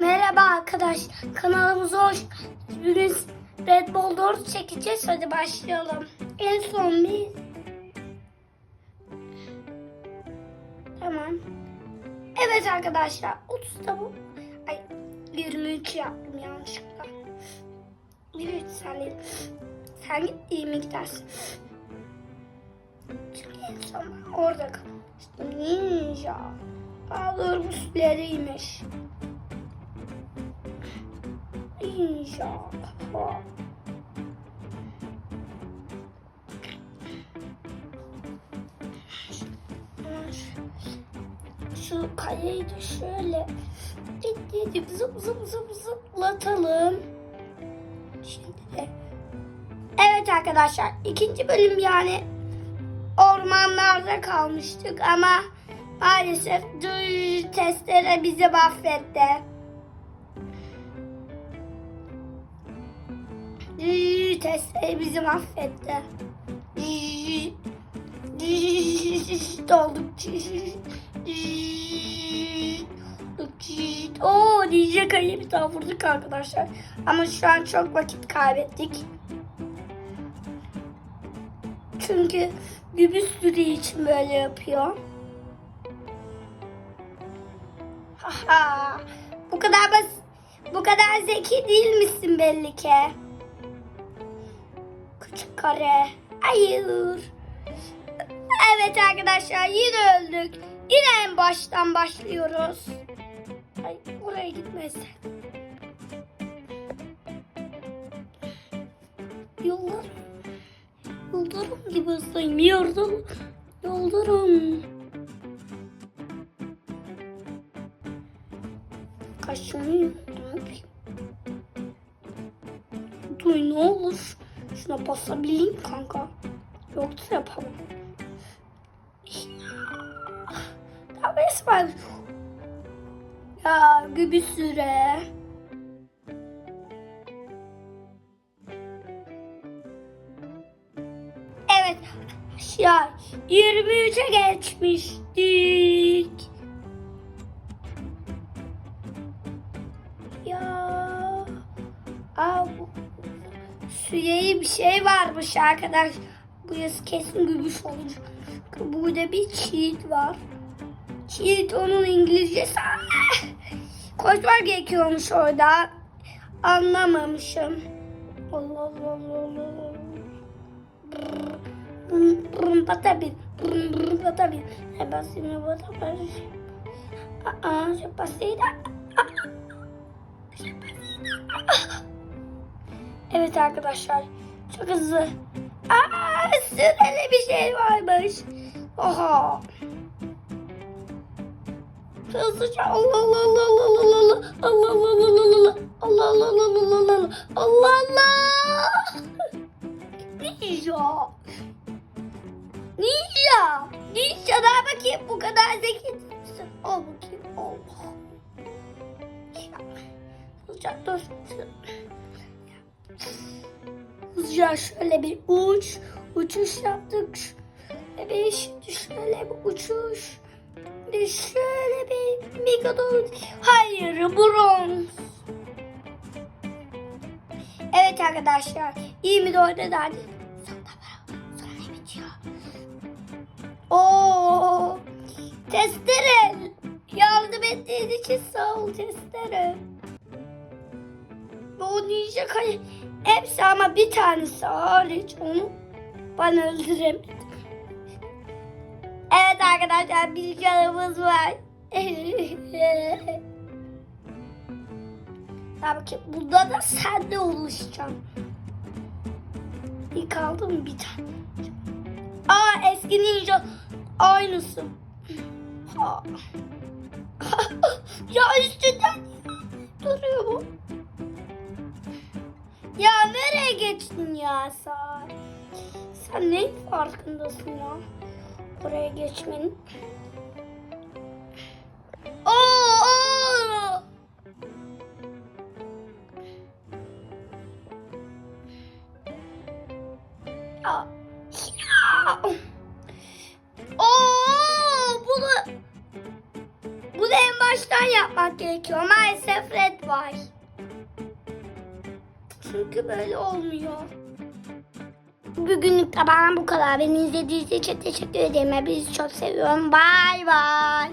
Merhaba arkadaş, kanalımıza hoş. Bugün Red Bull 4 çekeceğiz. Hadi başlayalım. En son bir... Tamam. Evet arkadaşlar, 30'da bu. Ay, 23 yaptım yanlışlıkla. 23 saniye. Sen git 20 gidersin. Çünkü en son orada kalmıştım. Ninja. Aa doğru bu süleriymiş. İnşallah. Şu kayayı da şöyle gittik zıp zıp zıp zıplatalım. Şimdi de. Evet arkadaşlar ikinci bölüm yani ormanlarda kalmıştık ama maalesef duy testere bizi mahvetti. Düğü testleri bizi mahvetti. Dolduk. Oo DJ kayı bir daha vurduk arkadaşlar. Ama şu an çok vakit kaybettik. Çünkü gübüz sürü için böyle yapıyor. Haha. Bu kadar bas bu kadar zeki değil misin belli ki? Küçük kare. Hayır. Evet arkadaşlar yine öldük. Yine en baştan başlıyoruz. Ay oraya gitmezsen. Yollar. Yıldırım gibi hızlıyım. Yıldırım. Kaşınıyor. Ne yapayım? Duy ne olur. Şuna basabileyim kanka. Yoksa yapamam. Ya resmen. Ya gibi süre. Evet. Ya 23'e geçmiştik. Şu bir şey varmış arkadaş. Burası kesin gümüş olacak. Burada bir çiğit var. Çiğit onun İngilizcesi. Ah! Koşmak gerekiyormuş orada. Anlamamışım. Allah Allah Allah Allah. Brrrr patabil. Brrrr patabil. Ne basını patabil. Aa, je passei da. Je passei da. Ah! Evet arkadaşlar. Çok hızlı. Aa, süreli bir şey varmış. Oha. Hızlıca Allah Allah Allah Allah Allah Allah Allah Allah Allah Allah Allah Allah Allah Allah Allah Allah Ninja Ninja Ninja daha bakayım bu kadar zeki? Al bakayım Allah Hızlıca dur Hızlıca şöyle bir uç, uçuş yaptık. Şöyle bir şimdi şöyle bir uçuş. Bir şöyle bir megadon. Hayır bronz. Evet arkadaşlar 24 derdi. Sonra sonra bitiyor. Oo, testere. Yardım ettiğin için sağ ol testere. O ninja kay hepsi ama bir tanesi hariç onu ben öldüremedim. Evet arkadaşlar bir canımız var. Ya bakayım burada da sen de oluşacaksın. İlk aldım bir tane. Aa eski ninja aynısı. Ya üstünden duruyor bu. Ya nereye geçtin ya sen? Sen neyin farkındasın ya? Oraya geçmenin. Oo, oo! Ya. Ya. Oo, bunu bunu en baştan yapmak gerekiyor. Maalesef red var. Çünkü böyle olmuyor. Bugünlük bana bu kadar. Beni izlediğiniz için teşekkür ederim. Hepinizi çok seviyorum. Bay bay.